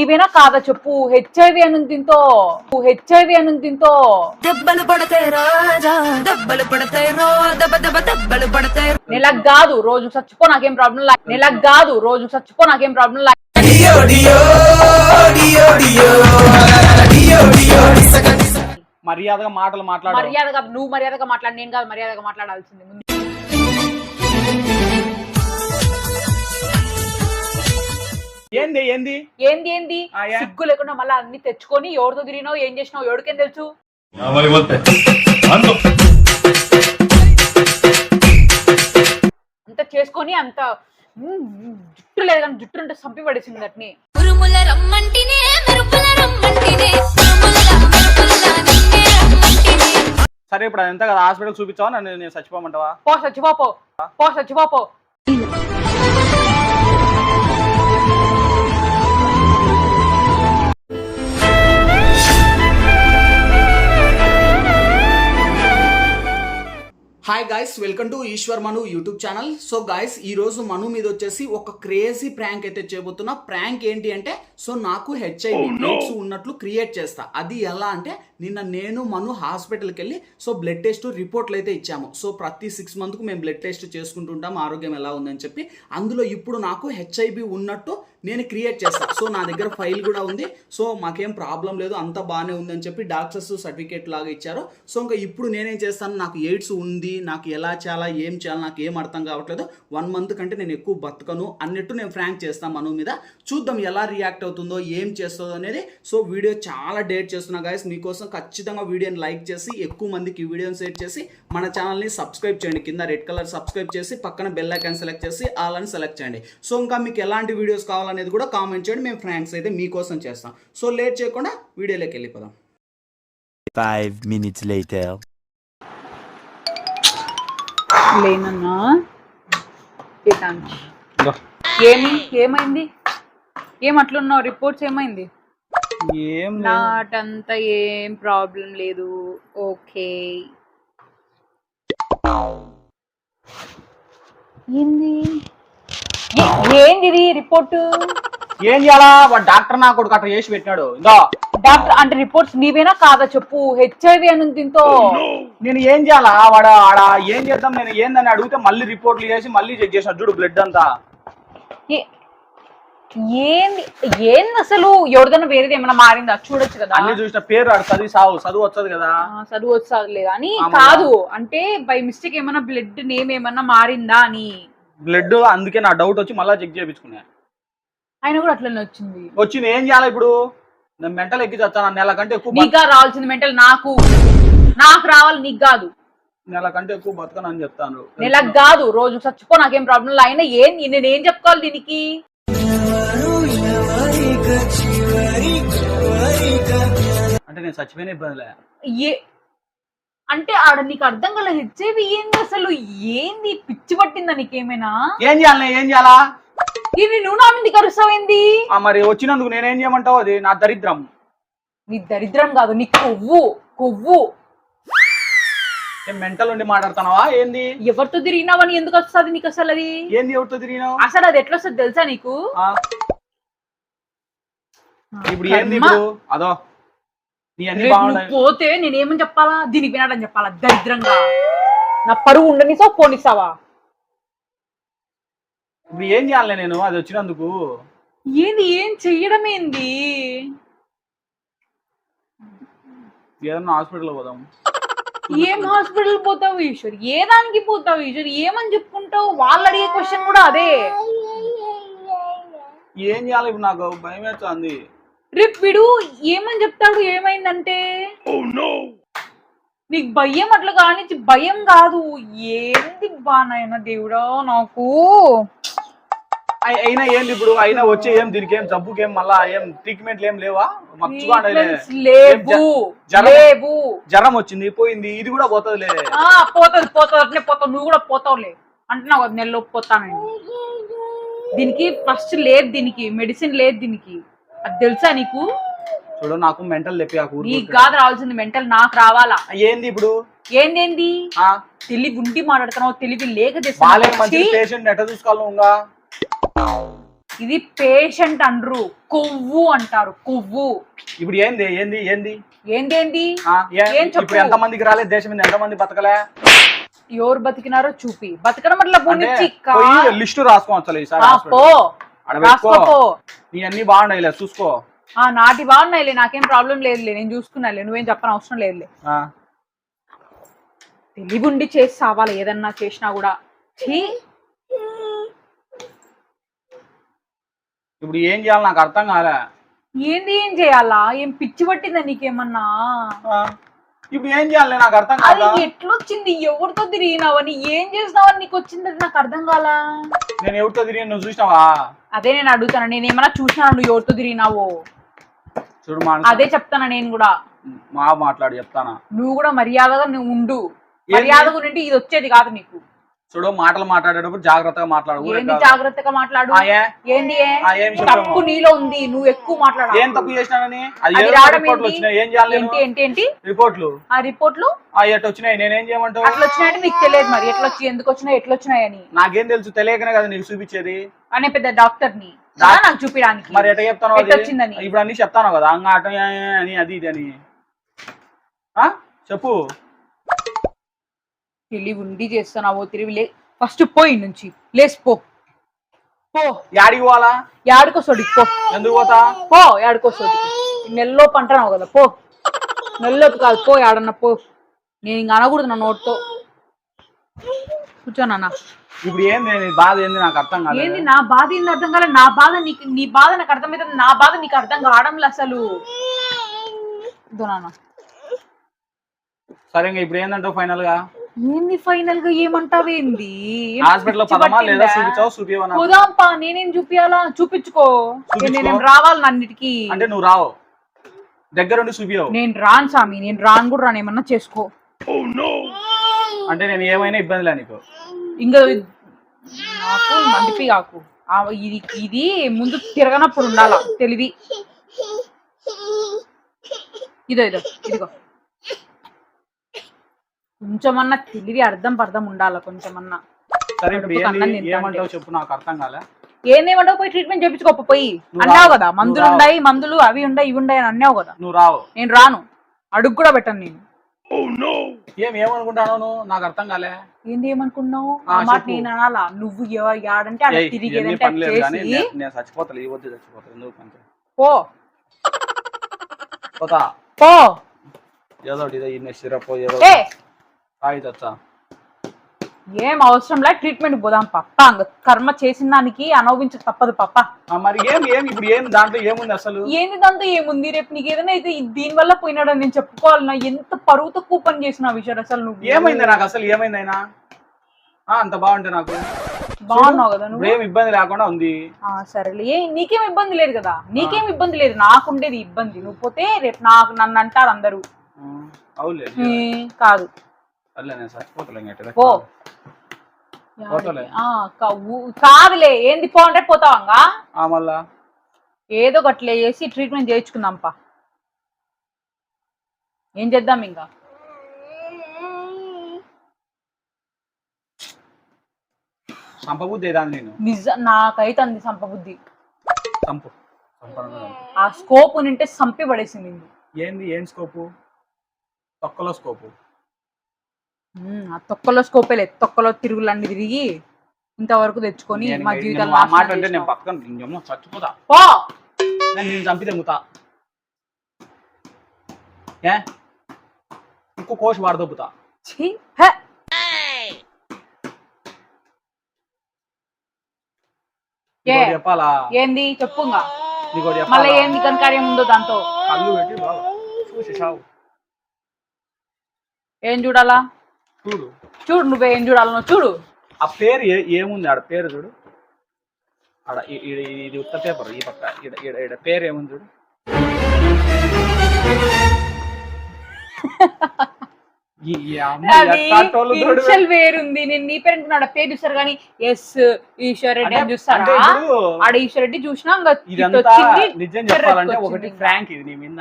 నీవేనా కాదా చెప్పు. హెచ్ఐవి అని తింతో హెచ్ఐవి అని తింతో దెబ్బలు పడతాయి రాజా దెబ్బలు పడతాయి రో దెబ్బ దెబ్బ దెబ్బలు పడతాయి నెలకు కాదు రోజు చచ్చిపో నాకేం ప్రాబ్లం లా నెలకు కాదు రోజు చచ్చిపో నాకేం ప్రాబ్లం లా మర్యాదగా మాటలు మాట్లాడు. మర్యాదగా నువ్వు మర్యాదగా మాట్లాడి నేను కాదు మర్యాదగా మాట్లాడాల్సింది. ఏంది ఏంది? ఏంది ఏంది? సిగ్గు లేకుండా మళ్ళీ అన్ని తెచ్చుకొని ఎవరితో తిరిగినావు ఏం చేసినావు ఎవరికేం తెలుసు? అంత చేసుకొని అంత ఉమ్, జుట్టు లేదు కానీ జుట్టు ఉంటే సంపి పడేసింది అట్ని. ఉరుముల రమ్మంటినే మెరుపుల రమ్మంటినే ఉరుముల మెరుపుల నిన్నే రమ్మంటినే. సరే ఇప్పుడు అదంతా కదా హాస్పిటల్ చూపించావా? నన్ను నేను చచ్చిపోమంటావా? పో చచ్చిపోపో పో. చచ్చిపోపో hi guys welcome to Eshwar Manu YouTube channel so guys ఈ రోజు మను మీద వచ్చేసి ఒక క్రేజీ ప్రాంక్ అయితే చేయబోతున్నా ప్రాంక్ ఏంటి అంటే సో నాకు హెచ్ఐవి ప్లేట్స్ ఉన్నట్లు క్రియేట్ చేస్తా. అది ఎలా అంటే నిన్న నేను మను హాస్పిటల్కి వెళ్ళి సో బ్లడ్ టెస్ట్ రిపోర్ట్లు అయితే ఇచ్చాము. సో ప్రతి సిక్స్ మంత్కు మేము బ్లడ్ టెస్ట్ చేసుకుంటుంటాం ఆరోగ్యం ఎలా ఉందని చెప్పి. అందులో ఇప్పుడు నాకు హెచ్ఐవి ఉన్నట్టు నేను క్రియేట్ చేస్తాను సో నా దగ్గర ఫైల్ కూడా ఉంది. సో మాకేం ప్రాబ్లం లేదు. అంత బాగానే ఉందని చెప్పి డాక్టర్స్ సర్టిఫికేట్ లాగా ఇచ్చారు. సో ఇంకా ఇప్పుడు నేనేం చేస్తాను? నాకు ఎయిడ్స్ ఉంది. నాకు ఎలా చేయాలా? ఏం చేయాలి? నాకు ఏం అర్థం కావట్లేదు. వన్ మంత్ కంటే నేను ఎక్కువ బతకను అన్నట్టు నేను ఫ్రాంక్ చేస్తాను మనం మీద. చూద్దాం ఎలా రియాక్ట్ అవుతుందో ఏం చేస్తుందో అనేది. సో వీడియో చాలా డేట్ చేస్తున్నా గాయస్ మీకోసం ఖచ్చితంగా వీడియోని లైక్ చేసి ఎక్కువ మందికి ఈ వీడియోని షేర్ చేసి మన ఛానల్ని సబ్స్క్రైబ్ చేయండి. కింద రెడ్ కలర్ సబ్స్క్రైబ్ చేసి పక్కన బెల్ ఐకాన్ సెలెక్ట్ చేసి అలాని సెలెక్ట్ చేయండి. సో ఇంకా మీకు ఎలాంటి వీడియోస్ కావాలి కావాలనేది కూడా కామెంట్ చేయండి మేము ఫ్రాంక్స్ అయితే మీకోసం చేస్తాం. సో లేట్ చేయకుండా వీడియోలోకి వెళ్ళిపోదాం. Five minutes later. లేనన్నా. ఏమి? ఏమైంది? ఏం అట్లున్నావు? రిపోర్ట్స్ ఏమైంది? ఏం లేదు. నాటంతా ఏం ప్రాబ్లం లేదు. ఓకే. ఏంది? ఏంది ఇది రిపోర్ట్? ఏం చేయాలా? వాడు డాక్టర్ నా కొడుకు అట్లా చేసి పెట్టినాడు. ఇందో డాక్టర్ అంటే రిపోర్ట్స్ నీవేనా కాదా చెప్పు? హెచ్ఐవి అని తింతో నేను ఏం చేయాలా? వాడు ఆడ ఏం చేద్దాం? నేను ఏందని అడిగితే మళ్ళీ రిపోర్ట్లు చేసి మళ్ళీ చెక్ చేసిన. చూడు బ్లడ్ అంతా. ఏ- ఏంది? ఏంది అసలు? ఎవరిదైనా వేరేది ఏమైనా మారిందా? చూడొచ్చు కదా. అన్ని చూసిన. పేరు ఆడు చదివి సావు. చదువు వచ్చదు కదా. ఆ, చదువు వస్తుంది కానీ ఆమా. కాదు. అంటే బై మిస్టేక్ ఏమైనా బ్లడ్ నేమ్ ఏమన్నా మారిందా అని. బ్లడ్ అందుకే నా డౌట్ వచ్చి మళ్ళీ చెక్ చేయించుకున్నా ఆయన కూడా అట్లనే వచ్చింది. వచ్చింది ఏం చేయాలి ఇప్పుడు? నేను మెంటల్ ఎక్కి చచ్చాను? నెల కంటే ఎక్కువ రావాల్సింది మెంటల్ నాకు. నాకు రావాలి నీకు కాదు. నెల కంటే ఎక్కువ బతకను అని చెప్తాను నెలకు కాదు రోజు చచ్చిపో నాకేం ప్రాబ్లం అయినా ఏం నేను ఏం చెప్పుకోవాలి దీనికి? అంటే నేను చచ్చిపోయిన ఇబ్బందిలే ఏ అంటే ఆడ నీకు అర్థం కల హెచ్ఐవి ఏంది అసలు? ఏంది? పిచ్చి పట్టిందా నీకేమైనా? ఏం చేయాలి? ఏం చేయాలా? ఇది నువ్వు నా మీద కరుస్తావేంది ఆ, మరి వచ్చినందుకు నేనేం చేయమంటావు అది? నా దరిద్రం. నీ దరిద్రం కాదు నీ కొవ్వు కొవ్వు. ఏం మెంటల్ ఉండి మాట్లాడుతున్నావా? ఏంది? ఎవరితో తిరిగినావని ఎందుకు వస్తుంది నీకు అసలు అది? ఏంది ఎవరితో తిరిగినావు? అసలు అది ఎట్లా వస్తుంది తెలుసా నీకు? ఆ, ఇప్పుడు ఏంది కర్మ. ఇప్పుడు? అదో. నీ అన్ని రేపు నువ్వు బాగున్నాయి పోతే నేనేమని చెప్పాలా? దీనికి వినాడని చెప్పాలా? దరిద్రంగా. నా పరువు ఉండనిసా పోనిస్తావా? ఇప్పుడు ఏం చేయాలి నేను? అది వచ్చినందుకు. ఏంది? ఏం చెయ్యడం ఏంది? ఏదన్నా హాస్పిటల్ పోదాం. ఏం హాస్పిటల్ పోతావు ఈశ్వర్? ఏ దానికి పోతావు ఈశ్వర్? ఏమని చెప్పుకుంటావు? వాళ్ళు అడిగే క్వశ్చన్ కూడా అదే. ఏం చేయాలి ఇప్పుడు నాకు? భయం వేస్తుంది రేపు వీడు ఏమని చెప్తాడు? ఏమైందంటే నీకు భయం అట్లా కానిచ్చి భయం కాదు. ఏంది బానాయన దేవుడా నాకు? అయి- అయినా ఏంది ఇప్పుడు? అయినా వచ్చే ఏం దీనికి ఏం జబ్బుకి ఏం మళ్ళా ఏం ట్రీట్మెంట్లు ఏం లేవా? మచ్చుగా లేవు. జ్వరం- లేవు. జ్వరం వచ్చింది పోయింది. ఇది కూడా పోతుందిలే. ఆ పోతుంది పోతుంది. అట్లే పోతావు. నువ్వు కూడా పోతావులే. అంటున్నావు కదా నెలలో పోతానని. దీనికి ఫస్ట్ లేదు దీనికి మెడిసిన్ లేదు దీనికి. అది తెలుసా నీకు? చూడు నాకు మెంటల్ కూర నీకు కాదు రావాల్సింది మెంటల్ నాకు రావాలా? ఏంది ఇప్పుడు? ఏందేంది? ఆ? తెలివి ఉండి మాట్లాడుతున్నావు తెలివి లేక! పేషెంట్ ఇది పేషెంట్ అండ్రు. కొవ్వు అంటారు కొవ్వు. ఇప్పుడు ఏంది? ఏంది? ఏంది? ఏంది ఏ- ఏం చెప్పు? ఇప్పుడు ఎంత మందికి రాలేదు? దేశం మీద ఎంత మంది బతకలే? ఎవరు బతికినారో చూపి. బతకడం అట్లా లిస్టు రాసుకోవచ్చు ఈసారి నీ అన్ని బాగున్నాయిలే చూసుకో. ఆ నాటి బాగున్నాయిలే నాకేం ప్రాబ్లం లేదులే నేను చూసుకున్నాలే నువ్వేం చెప్పని అవసరం లేదులే తెలివిండి చేసి సావాలి ఏదన్నా చేసినా కూడా. ఇప్పుడు ఏం చేయాలి నాకు అర్థం కాలే. ఏంది ఏం చేయాలా? ఏం పిచ్చి పట్టిందా నీకేమన్నా? ఇప్పుడు ఏం చేయాలి? నాకు అర్థం అది కాదా? ఎట్లొచ్చింది? ఎవరితో తిరిగినావని? ఏం చేసినావని నీకు వచ్చింది? అది నాకు అర్థం కాలా? నేను ఎవరితో తిరిగి నువ్వు చూసినావా? అదే నేను అడుగుతాను. నేను ఏమన్నా చూసినా నువ్వు ఎవరితో తిరిగినావో? చూడు మా అదే చెప్తాను నేను కూడా. మా మాట్లాడి చెప్తానా? నువ్వు కూడా మర్యాదగా నువ్వు ఉండు? మర్యాదగా ఉండి ఇది వచ్చేది కాదు నీకు. చూడు మాటలు మాట్లాడేటప్పుడు జాగ్రత్తగా మాట్లాడు. ఏంది. జాగ్రత్తగా మాట్లాడు? ఏంది? తప్పు నీలో ఉంది నువ్వు ఎక్కువ మాట్లాడాలి. ఏం తప్పు చేసినానని? రిపోర్ట్లు ఏంటి? వచ్చినాయి. ఏం చేయాలి ఏంటి నేను? ఏంటి ఏంటి రిపోర్ట్లు. ఆ రిపోర్ట్లు? ఆ ఎట్ వచ్చినాయి? నేనేం చేయమంటావు? అట్లా వచ్చినాయంటే నీకు తెలియదు మరి. ఎట్లా వచ్చి ఎందుకు వచ్చినాయి ఎట్లా వచ్చినాయని నాకేం తెలుసు? తెలియకనే కదా నీకు చూపించేది. అనే పెద్ద డాక్టర్ని నాకు చూపించడానికి మరి చెప్తాను ఎట్లా వచ్చిందని ఇప్పుడు అన్ని చెప్తాను కదా? అంగ అట అని అది ఇది అని. ఆ? చెప్పు. తెలివి ఉండి చేస్తున్నావో తెలివి లే ఫస్ట్ పోయి నుంచి లేసి పో. పో. యాడికి పోవాలా? యాడికోసోడి పో. ఎందుకు పోతా? పో నెలలో పంటనావు కదా పో. నెలలోపు కాదు పో యాడన్నా పో. నేను ఇంక అనకూడదు నా నోట్తో. కూర్చోనన్నా ఇప్పుడు ఏంది నీ బాధ? ఏంది నాకు అర్థం కాదు ఏంది నా బాధ ఏంది అర్థం కాలే? నా బాధ నీకు నీ బాధ నాకు అర్థమవుతుంది నా బాధ నీకు అర్థం కావడంలే అసలు. ఇదో నాన్న. సరే ఇంకా ఇప్పుడు ఏందంటావు ఫైనల్గా? ఏంది ఫైనల్గా ఏమంటావేంది హాస్పిటల్లో పదమా లేదా? చూపించావు? పోదాంపా నేనేం చూపియాలా? చూపించుకో. నేనేం రావాలి అన్నిటికీ అంటే నువ్వు రావు. దగ్గరుండి చూపించవు నేను రాను స్వామి నేను రాను కూడా రాను. ఏమన్నా చేసుకో. అంటే నేను ఏమైనా ఇబ్బందిలే నీకు. ఇంకా నాకు మండిపి కాకు ఆ, ఇది ఇది ముందు తిరగనప్పుడు ఉండాల? తెలివి. ఇదో ఇదో ఇదిగో. కొంచెమన్నా తెలివి అర్థం పర్థం ఉండాల కొంచెమన్నా? సరే ఇప్పుడు కడుపుకి అన్నం ఏంది తింటాంటే. ఏమంటావు చెప్పు నాకు అర్థం కాలే. ఏమేమంటావు పోయి ట్రీట్మెంట్ చేయించుకోప పోయి. నువ్వు అన్నావు. కదా మందులు నువ్వు ఉన్నాయి మందులు అవి ఉన్నాయి ఇవి ఉన్నాయి అని అన్నావు కదా. నువ్వు రావు. నేను రాను. అడుగు కూడా పెట్టను నేను. ఏం ఏమనుకుంటాను నువ్వు? నాకు అర్థం కాలే. ఏంది ఏమనుకున్నావు? ఆ, ఆ మాట చెప్పు. నేను అనాలా? నువ్వు ఎవ- యాడంటే ఏయ్, తిరిగి ఇవన్నీ ఏదంటే పని అది లేదు కానీ చేసి నేను- నేను చచ్చిపోతా ఈ వద్దు చచ్చిపోతా ఎందుకు పంచ పో. పోతా. పో. ఏదో ఒకటి ఇదో ఇన్ని సిరప్ ఏదో ఏ ఏం అవసరం లే ట్రీట్మెంట్ పోదాం పప్ప. కర్మ చేసిన దానికి అనుభవించ తప్పదు పప్ప. మరి ఏం ఏం ఇప్పుడు ఏం దాంట్లో ఏముంది అసలు? ఏంది దాంతో ఏముంది? రేపు నీకు ఏదైనా అయితే దీని వల్ల పోయినాడని నేను చెప్పుకోవాలన్నా ఎంత పరువు తక్కువ పని చేసిన విషయం అసలు నువ్వు? ఏమైంది నాకు అసలు? ఏమైంది అంత బాగుంటే నాకు. బాగున్నావు కదా నువ్వు? ఏం ఇబ్బంది లేకుండా ఉంది. సరేలే. నీకేం ఇబ్బంది లేదు కదా? నీకేం ఇబ్బంది లేదు. నాకుండేది ఇబ్బంది. నువ్వు పోతే రేపు నాకు నన్ను అంటారు అందరూ. కాదు. సర్లే నేను చచ్చిపోతలే ఇంక ఎట్ట పో పోతలే. ఆ, కా- ఊ- కాదులే ఏంది పో అంటే పోతావంగా? ఆ, మళ్ళా? ఏదో గట్లే చేసి ట్రీట్మెంట్ చేయించుకుందాంపా. ఏం చేద్దాం ఇంకా? సంపబుద్ధి ఏదాన్ని నేను? నిజ నాకైతే అంది సంపబుద్ధి సంపు. ఆ స్కోప్ నింటే సంపి పడేసింది నిన్ను. ఏంది ఏం స్కోపు? తొక్కలో స్కోపు. ఆ తొక్కలో స్కోపే లేదు. తొక్కలో తిరుగులన్నీ తిరిగి ఇంతవరకు తెచ్చుకొని మా ఆ మాట అంటే నేను. పక్కన చచ్చిపోతా. పో! నేను నేను ఏ? ఇంకో వాడదొబ్బుతా చెప్పాలా? ఏంది? నీకోటి మళ్ళీ ఏంది? కనకార్యం ఉందో దాంతో. కళ్ళు పెట్టి బాగా. చూసి చావు. ఏం చూడాలా? చూడు. చూడు నువ్వేం చూడాలనో చూడు. ఆ పేరు ఏ- ఏముంది ఆడ పేరు చూడు. ఆడ ఇది ఉత్త పేపర్ ఈ పక్క ఈడ పేరు ఏముంది చూడు. ఇనిషియల్ వేరుంది. నేను నీ పేరు అనుకున్నాడు పేరు చూస్తారు కానీ ఎస్ ఈశ్వర్ రెడ్డి అని చూస్తారా? ఆడ ఈశ్వర్ రెడ్డి చూసినా నిజం చెప్పాలంటే ఒకటి. ఫ్రాంక్ ఇది నీ మీద.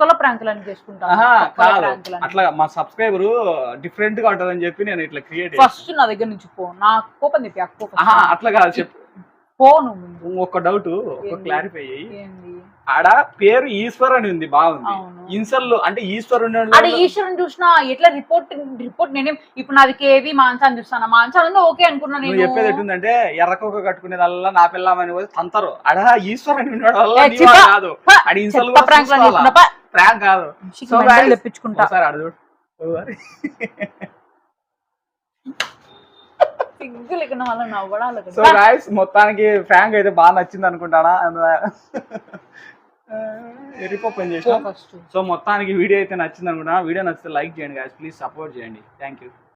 కుక్కల ప్రాంకులని చేసుకుంటాను. అట్లా మా సబ్స్క్రైబర్ డిఫరెంట్గా ఉంటదని చెప్పి నేను ఇట్లా క్రియేట్ ఫస్ట్ నా దగ్గర నుంచి పో నా కోపం. ఆహా అట్లా కాదు చెప్పు పో నువ్వు ముందు. ఒక డౌట్? క్లారిఫై అయ్యి ఆడ పేరు ఈశ్వర్ అని ఉంది బాగుంది. ఇన్సర్లు అంటే ఈశ్వర్ ఉన్నాడు అక్కడ ఈశ్వరుని చూసినా ఎట్లా రిపోర్ట్ రిపోర్ట్ నేనేం ఇప్పుడు నాది కేవి మాంసాన్ని చూస్తాను? మాంసాన్ని ఓకే అనుకున్నా నువ్వు నేను. చెప్పేది ఎట్టుందంటే ఎర్రకొక కట్టుకునేదల్లా నా పిల్లమని పోతే తంతరు. అడ ఈశ్వర్ అని ఉన్నాడు వల్ల కాదు. ఆడ ఇన్సర్లు. ప్రాంక్ కాదు. తెప్పించుకుంటా. ఒకసారి ఆడ చూడు. సో గాయస్ మొత్తానికి ఫ్యాంక్ అయితే బాగా నచ్చింది అనుకుంటానా? ఎరిపప్పు చేసిన? ఫస్ట్. సో మొత్తానికి వీడియో అయితే నచ్చింది అనుకుంటా వీడియో నచ్చితే లైక్ చేయండి గాయస్ ప్లీజ్ సపోర్ట్ చేయండి. Thank you